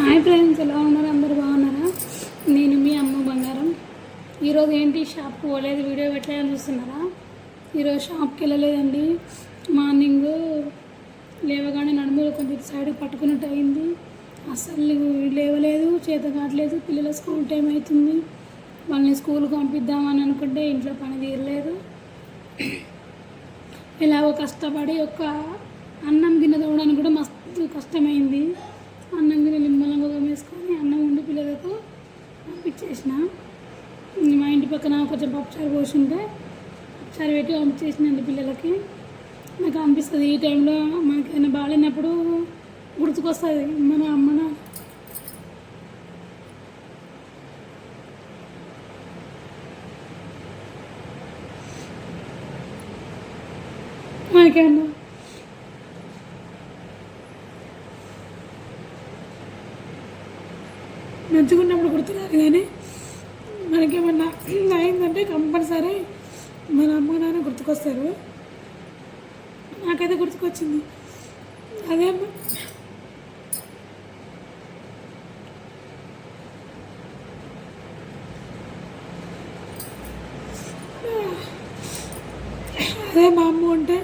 Hi friends ఎలా ఉన్నారు? అందరు బాగున్నారా? నేను మీ అమ్మ బంగారం. ఈరోజు ఏంటి? షాప్కి పోలేదు వీడియో పెట్టలేదని చూస్తున్నారా? ఈరోజు షాప్కి వెళ్ళలేదండి. మార్నింగ్ లేవగానే నడుములు కొంచెం సైడ్ పట్టుకున్నట్టు అయింది. అస్సలు లేవలేదు చేత కావట్లేదు పిల్లల స్కూల్ టైం అవుతుంది. వాళ్ళని స్కూల్కి పంపిద్దామని అనుకుంటే ఇంట్లో పని తీరలేదు. ఎలాగో కష్టపడి ఒక అన్నం గిన్నె తోవడానికి కూడా మస్తు కష్టమైంది. అన్నం గిన్నె నిమ్మలంగా వేసుకొని అన్నం ఉండి పిల్లలకు పంపించేసిన. మా ఇంటి పక్కన కొంచెం పప్పుచారు పోసి ఉంటే పప్పుచారు పెట్టి పంపించేసినండి పిల్లలకి. నాకు అనిపిస్తుంది ఈ టైంలో మనకి ఏదైనా బాగాలేనప్పుడు గుర్తుకొస్తుంది మన అమ్మన. మనకేమన్నా మంచుకున్నప్పుడు కుడుతున్నారు కానీ మనకేమన్నా అయిందంటే కంపల్సరీ మన అమ్మ నాన్న గుర్తుకొస్తారు. నాకైతే గుర్తుకొచ్చింది. అదే అమ్మ. అదే మా అమ్మ ఉంటే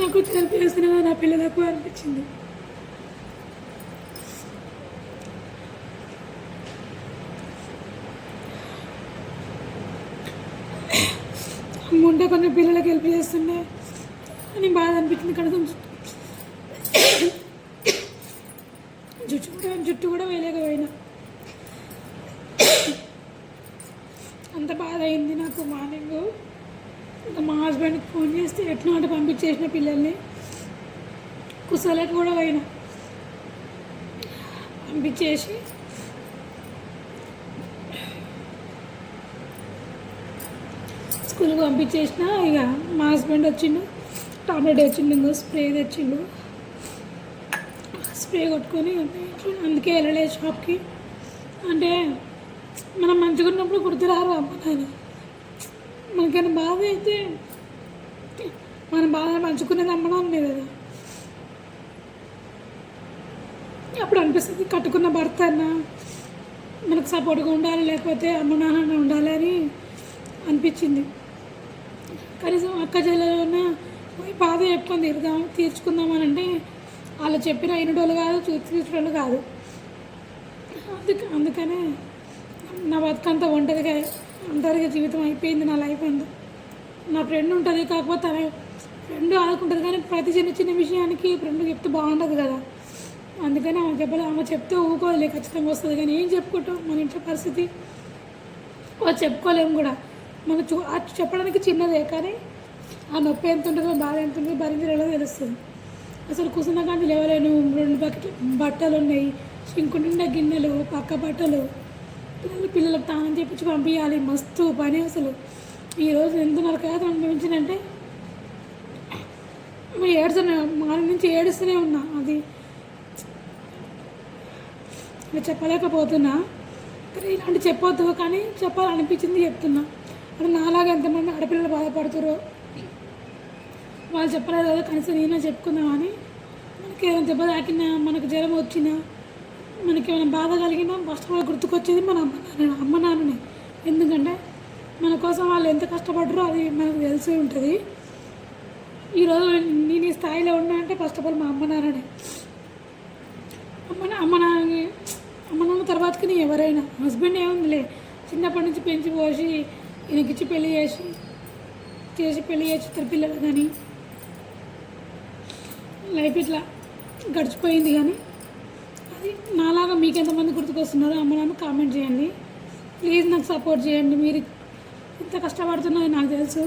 నాకు తెలిపి చేసిన నా పిల్లలకు అనిపించింది. ఉంటే కొన్ని పిల్లలకి హెల్ప్ చేస్తుండే. అని బాధ అనిపించింది కనీసం జుట్టు. కూడా జుట్టు కూడా వేయలేకపోయినా. అంత బాధ అయింది నాకు మార్నింగ్. మా హస్బెండ్కి ఫోన్ చేస్తే ఎట్లా అంటే పంపించేసిన పిల్లల్ని. కుసలకి కూడా పోయినా. పంపించేసి స్కూల్కి పంపించేసిన ఇక మా హస్బెండ్ వచ్చిండు టాబ్లెట్ వచ్చిండు ఇంకో స్ప్రే తెచ్చిండు. స్ప్రే కొట్టుకొని అందుకే వెళ్ళలేదు షాప్కి. అంటే మనం మంచిగా ఉన్నప్పుడు గుర్తురారు అమ్మ మనకైనా బాధ అయితే మన బాధ పంచుకునేది అమ్మ నాన్నే కదా. అప్పుడు అనిపిస్తుంది కట్టుకున్న భర్త అన్న మనకు సపోర్ట్గా ఉండాలి లేకపోతే అమ్మ నాన్న ఉండాలి అని అనిపించింది. కనీసం అక్క చెల్లెలన్నా పోయి బాధ చెప్పుకొని తీరుదాం తీర్చుకుందామని అంటే వాళ్ళు చెప్పిన అయినటోళ్ళు కాదు తీర్చేటోళ్ళు కాదు. అందుక అందుకనే నా బతుకంతా ఒంటరిగా ఒంటరిగా జీవితం అయిపోయింది నా లైఫ్ అంతా. నా ఫ్రెండ్ ఉంటుంది కాకపోతే తన ఫ్రెండ్ ఆడుకుంటుంది కానీ ప్రతి చిన్న చిన్న విషయానికి ఫ్రెండ్ చెప్తే బాగుండదు కదా. అందుకని ఆమె చెప్పలే ఆమె చెప్తే ఊకోలే ఖచ్చితంగా వస్తుంది కానీ ఏం చెప్పుకుంటాం? మన ఇంట్లో పరిస్థితి. చెప్పుకోలేము కూడా. మనం చూ చెప్పడానికి చిన్నదే కానీ ఆ నొప్పి ఎంత ఉంటుందో బాధ ఎంత ఉంటుందో భరించలేదో తెలుస్తుంది? అసలు కూర్చున్న కానీ లేవలేను రెండు బకెట్లు బట్టలు ఉన్నాయి సింకు నిండా గిన్నెలు పక్క బట్టలు పిల్లలు పిల్లలకు తానం చేపించి పంపించాలి మస్తు పని అసలు. ఈరోజు ఎంత నరకయాత అనిపించిందంటే ఏడుస్తున్నా మార్నింగ్ నుంచి ఏడుస్తూనే ఉన్నా అది చెప్పలేకపోతున్నా. కానీ ఇలాంటి చెప్పొద్దు కానీ చెప్పాలనిపించింది చెప్తున్నా. అంటే నాలాగా ఎంతమంది ఆడపిల్లలు బాధపడుతారో వాళ్ళు చెప్పలేదు కదా కనీసం నేనే చెప్పుకుందామని మనకి ఏమైనా దెబ్బ తాకినా మనకు జ్వరం వచ్చినా మనకి ఏమైనా బాధ కలిగినా ఫస్ట్ ఆఫ్ ఆల్ గుర్తుకొచ్చేది మన అమ్మ నాన్న అమ్మ నాన్ననే. ఎందుకంటే మన కోసం వాళ్ళు ఎంత కష్టపడ్డారో అది మనకు తెలిసి ఉంటుంది. ఈరోజు నేను ఈ స్థాయిలో ఉన్నా అంటే ఫస్ట్ ఆఫ్ ఆల్ మా అమ్మ నాన్ననే. అమ్మ నా- అమ్మ నాన్న అమ్మ నాన్న తర్వాతకి నీ ఎవరైనా హస్బెండ్ ఏముందిలే చిన్నప్పటి నుంచి పెంచి పోసి ఈయనకిచ్చి పెళ్ళి చేసి చేసి పెళ్ళి చేసి ఇద్దరు పిల్లలు కానీ లైఫ్ ఇట్లా గడిచిపోయింది కానీ అది నాలాగా మీకు ఎంతమంది గుర్తుకొస్తున్నారో అమ్మ నాన్న కామెంట్ చేయండి. ప్లీజ్ నాకు సపోర్ట్ చేయండి. మీరు ఇంత కష్టపడుతున్నది నాకు తెలుసు.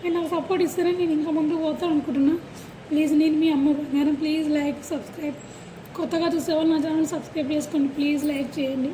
మీరు నాకు సపోర్ట్ ఇస్తారని నేను ఇంకా ముందుకు పోతాను అనుకుంటున్నా. ప్లీజ్ నేను మీ అమ్మ బంగారం. Please like subscribe. కొత్తగా చూసేవాళ్ళు నా ఛానల్ సబ్స్క్రైబ్ చేసుకోండి. ప్లీజ్ లైక్ చేయండి.